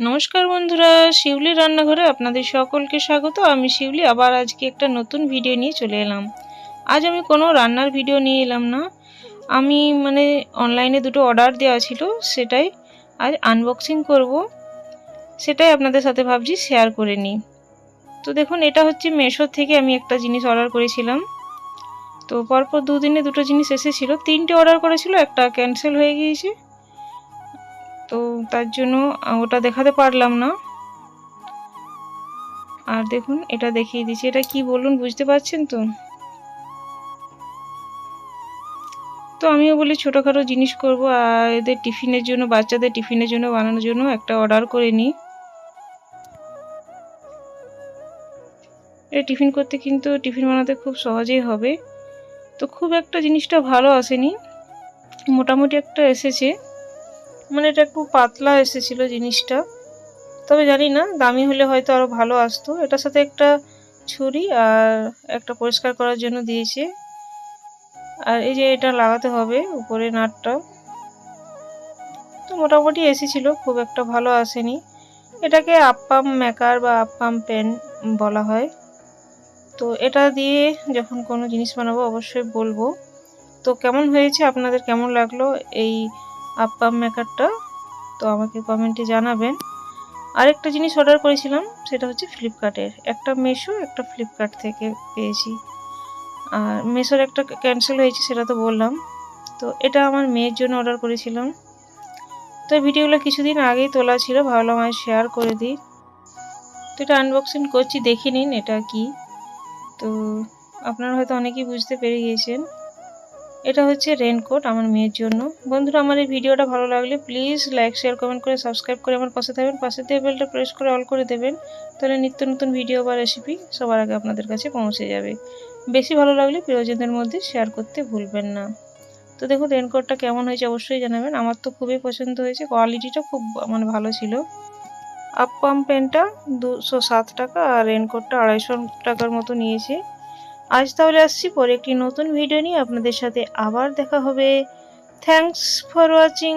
নমস্কার বন্ধুরা, শিউলি রান্নাঘরে আপনাদের সকলকে স্বাগত। আমি শিউলি, আবার আজকে একটা নতুন ভিডিও নিয়ে চলে এলাম। আজ আমি কোনো রান্নার ভিডিও নিয়ে এলাম না। আমি মানে অনলাইনে দুটো অর্ডার দেওয়া ছিল, সেটাই আজ আনবক্সিং করব। সেটাই আপনাদের সাথে ভাবছি শেয়ার করে নিই। তো দেখুন, এটা হচ্ছে মেশো থেকে আমি একটা জিনিস অর্ডার করেছিলাম। তো পরপর দুদিনে দুটো জিনিস এসেছিল। তিনটে অর্ডার করেছিল, একটা ক্যান্সেল হয়ে গিয়েছে। তো তার জন্য ওটা দেখাতে পারলাম না। আর দেখুন, এটা দেখিয়ে দিচ্ছি। এটা কি বলুন, বুঝতে পারছেন তো? তো আমিও বলি, ছোটোখাটো জিনিস করব, আর এদের টিফিনের জন্য, বাচ্চাদের টিফিনের জন্য বানানোর জন্য একটা অর্ডার করে নিই এটা টিফিন করতে কিন্তু টিফিন বানাতে খুব সহজেই হবে। তো খুব একটা জিনিসটা ভালো আসেনি। মোটামুটি একটা এসেছে। মানে এটা একটু পাতলা এসেছিল জিনিসটা। তবে জানি না, দামি হলে হয়তো আরও ভালো আসতো। এটার সাথে একটা ছুরি আর একটা পরিষ্কার করার জন্য দিয়েছে। আর এই যে এটা লাগাতে হবে উপরে নাটটা। তো মোটামুটি এসেছিল, খুব একটা ভালো আসেনি। এটাকে আপ্পাম মেকার বা আপ্পাম পেন বলা হয়। তো এটা দিয়ে যখন কোনো জিনিস বানাবো অবশ্যই বলব। তো কেমন হয়েছে? আপনাদের কেমন লাগল? এই আপ্পাম মেকারটা, তো আমাকে কমেন্টে জানাবেন। আরেকটা জিনিস অর্ডার করেছিলাম, সেটা হচ্ছে ফ্লিপকার্টের একটা মেশো একটা ফ্লিপকার্ট থেকে পেয়েছি। আর মেশোর একটা ক্যান্সেল হয়েছে, সেটা তো বললাম। তো এটা আমার মেয়ের জন্য অর্ডার করেছিলাম। তো ভিডিওগুলো কিছুদিন আগেই তোলা ছিল, ভাবলাম আজ শেয়ার করে দিই। তো এটা আনবক্সিং করছি, দেখে নিন এটা কি। তো আপনারা হয়তো অনেকেই বুঝতে পেরে গিয়েছেন। এটা হচ্ছে রেনকোট আমার মেয়ের জন্য। বন্ধুরা, আমার এই ভিডিওটা ভালো লাগলে প্লিজ লাইক শেয়ার কমেন্ট করে সাবস্ক্রাইব করে আমার পাশে থাকবেন। পাশে দিয়ে বেলটা প্রেস করে অল করে দেবেন। তাহলে নিত্য নতুন ভিডিও বা রেসিপি সবার আগে আপনাদের কাছে পৌঁছে যাবে। বেশি ভালো লাগলে প্রিয়জনদের মধ্যে শেয়ার করতে ভুলবেন না। তো দেখুন রেনকোটটা কেমন হয়েছে অবশ্যই জানাবেন। আমার তো খুবই পছন্দ হয়েছে। কোয়ালিটিটা খুব মানে ভালো ছিল। আপ পাম্প পেনটা দুশো সাত টাকা আর রেনকোটটা আড়াইশো টাকার মতো নিয়েছে। আজ তাহলে আসছি, পরে একটি নতুন ভিডিও নিয়ে আপনাদের সাথে আবার দেখা হবে। Thanks for watching